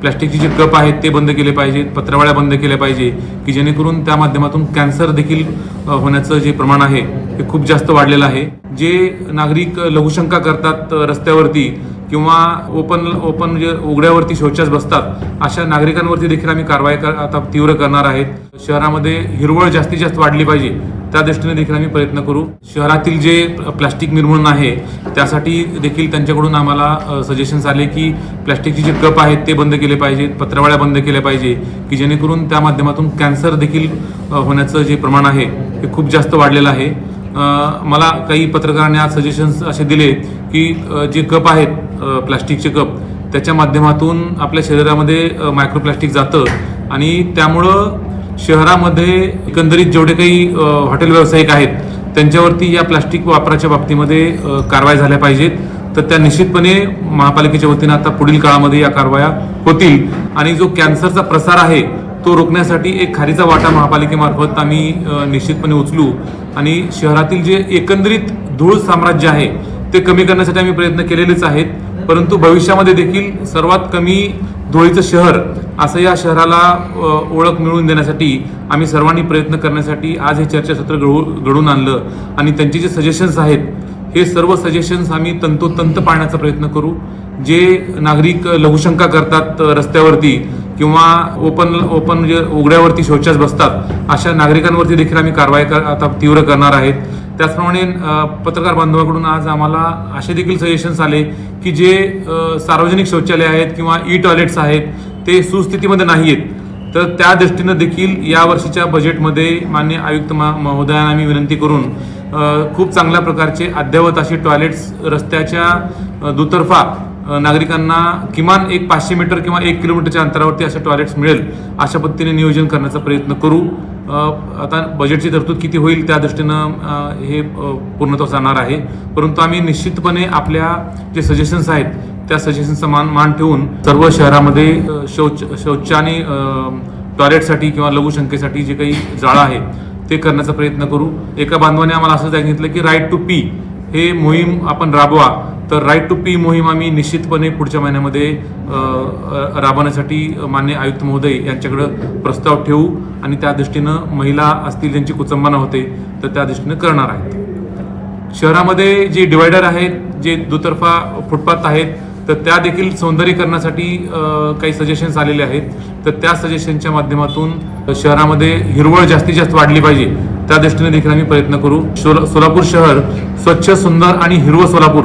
प्लॅस्टिकचे जे कप आहेत ते बंद केले पाहिजेत पत्रावळ्या बंद केल्या पाहिजे की जेणेकरून त्या माध्यमातून कॅन्सर देखील होण्याचं जे प्रमाण आहे ते खूप जास्त वाढलेलं आहे. जे नागरिक लघुशंका करतात रस्त्यावरती किंवा ओपन ओपन म्हणजे उघड्यावरती शौचास बसतात अशा नागरिकांवरती देखील आम्ही कारवाई कर आता तीव्र करणार आहेत. शहरामध्ये हिरवळ जास्तीत जास्त वाढली पाहिजे त्या दृष्टीने देखील आम्ही प्रयत्न करू. शहरातील जे प्लॅस्टिक निर्मूलन आहे त्यासाठी देखील त्यांच्याकडून आम्हाला सजेशन्स आले की प्लॅस्टिकचे जे कप आहेत ते बंद केले पाहिजेत पत्रावळ्या बंद केल्या पाहिजे की जेणेकरून त्या माध्यमातून कॅन्सर देखील होण्याचं जे प्रमाण आहे ते खूप जास्त वाढलेलं आहे. मला काही पत्रकारांनी आज सजेशन्स असे दिले की जे कप आहेत प्लास्टिकचे कप. त्याच्या माध्यमातून आपल्या शरीरामध्ये मायक्रो प्लास्टिक जातं. आणि त्यामुळं शहरामध्ये एकंदरीत जेवढे काही हॉटेल व्यावसायिक आहेत त्यांच्यावरती या प्लास्टिक वापराच्या बाबतीमध्ये कारवाई झाल्या पाहिजेत. तर त्या निश्चितपणे महापालिकेच्या वतीनं आता पुढील काळामध्ये या कारवाया होतील. आणि जो कॅन्सरचा प्रसार आहे तो रोखण्यासाठी एक खारीचा वाटा महापालिकेमार्फत आम्ही निश्चितपणे उचलू. आणि शहरातील जे एकंदरीत धूळ साम्राज्य आहे ते कमी करण्यासाठी आम्ही प्रयत्न केलेलेच आहेत. परंतु भविष्यामध्ये देखील सर्वात कमी धुळीचं शहर असं या शहराला ओळख मिळवून देण्यासाठी आम्ही सर्वांनी प्रयत्न करण्यासाठी आज हे चर्चासत्र घडवू घडवून आणलं. आणि त्यांचे जे सजेशन्स आहेत हे सर्व सजेशन्स आम्ही तंतोतंत पाळण्याचा प्रयत्न करू. जे नागरिक लघुशंका करतात रस्त्यावरती किंवा ओपन ओपन म्हणजे उघड्यावरती शौचास बसतात अशा नागरिकांवरती देखील आम्ही कारवाई कर आता तीव्र करणार आहेत. त्याचप्रमाणे पत्रकार बांधवाकडून आज आम्हाला असे देखील सजेशन्स आले की जे सार्वजनिक शौचालय आहेत किंवा ई टॉयलेट्स आहेत ते सुस्थितीमध्ये नाही आहेत तर त्या दृष्टीनं देखील या वर्षीच्या बजेटमध्ये मान्य आयुक्त महा- महोदयांना आम्ही विनंती करून खूप चांगल्या प्रकारचे अद्ययावत असे टॉयलेट्स रस्त्याच्या दुतर्फा नागरिकांना किमान एक पाचशे मीटर किंवा एक किलोमीटरच्या अंतरावरती असे टॉयलेट्स मिळेल अशा पद्धतीने नियोजन करण्याचा प्रयत्न करू. आता बजेटची तरतूद किती होईल त्या दृष्टीनं हे पूर्णत्व जाणार आहे. परंतु आम्ही निश्चितपणे आपल्या जे सजेशन्स आहेत त्या सजेशन्सचा मान मान ठेवून सर्व शहरामध्ये शौच शौच आणि टॉयलेटसाठी किंवा लघुशंकेसाठी जे काही जाळं आहे ते करण्याचा प्रयत्न करू. एका बांधवाने आम्हाला असं सांगितलं की राईट टू पी हे मोहीम आपण राबवा. तर राईट टू पी मोहीम आम्ही निश्चितपणे पुढच्या महिन्यामध्ये राबवण्यासाठी मान्य आयुक्त महोदय यांच्याकडं प्रस्ताव ठेवू आणि त्या दृष्टीनं महिला असतील ज्यांची कुचंबना होते तर त्या दृष्टीनं करणार आहेत. शहरामध्ये जे डिवायडर आहेत जे दुतर्फा फुटपाथ आहेत तर त्या देखील सौंदर्यीकरणासाठी काही सजेशन्स आलेले आहेत. तर त्या सजेशनच्या माध्यमातून शहरामध्ये हिरवळ जास्तीत जास्त वाढली पाहिजे. त्या दृष्टीने देखील आम्ही प्रयत्न करू. सोला- सोलापूर शहर स्वच्छ सुंदर आणि हिरवं सोलापूर